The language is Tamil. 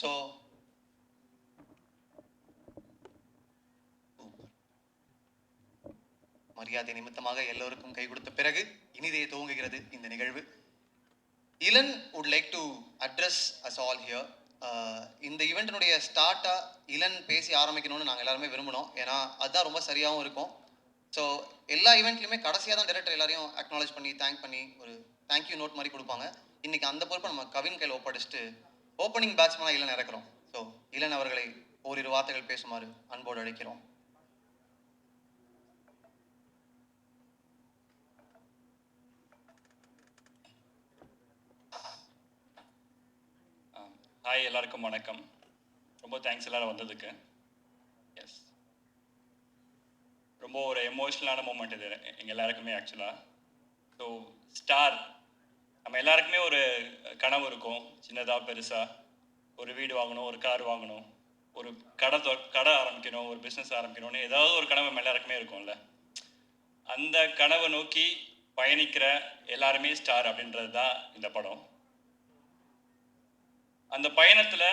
ஸோ மரியாதை நிமித்தமாக எல்லோருக்கும் கை கொடுத்த பிறகு இனிதே துவங்குகிறது இந்த நிகழ்வு. இலன் would like to address us all here இந்த ஈவெண்ட்டினுடைய ஸ்டார்ட்டாக இளன் பேசி ஆரம்பிக்கணும்னு நாங்கள் எல்லாருமே விரும்பினோம். ஏன்னா அதுதான் ரொம்ப சரியாகவும் இருக்கும். ஸோ எல்லா ஈவெண்ட்லையுமே கடைசியாக தான் டேரக்டர் எல்லாரையும் அக்னாலேஜ் பண்ணி தேங்க் பண்ணி ஒரு தேங்க்யூ நோட் மாதிரி கொடுப்பாங்க. இன்னைக்கு அந்த பொறுப்பை நம்ம கவின் கையில் ஒப்படைச்சிட்டு ஓப்பனிங் பேட்ஸ்மேனாக இளன் இறக்குறோம். ஸோ இளன் அவர்களை ஓரிரு வார்த்தைகள் பேசுமாறு அன்போடு அழைக்கிறோம். ஹாய் எல்லாருக்கும் வணக்கம். ரொம்ப தேங்க்ஸ் எல்லாரும் வந்ததுக்கு. எஸ் ரொம்ப ஒரு எமோஷ்னலான மூமெண்ட் இது எங்கள் எல்லாருக்குமே ஆக்சுவலாக ஸோ ஸ்டார் நம்ம எல்லாருக்குமே ஒரு கனவு இருக்கும். சின்னதாக பெருசாக ஒரு வீடு வாங்கணும் ஒரு கார் வாங்கணும் ஒரு கடை தொ கடை ஆரம்பிக்கணும் ஒரு பிஸ்னஸ் ஆரம்பிக்கணும்னு ஏதாவது ஒரு கனவு நம்ம எல்லாருக்குமே இருக்கும்ல. அந்த கனவை நோக்கி பயணிக்கிற எல்லாருமே ஸ்டார் அப்படின்றது தான் இந்த படம். அந்த பயணத்தில்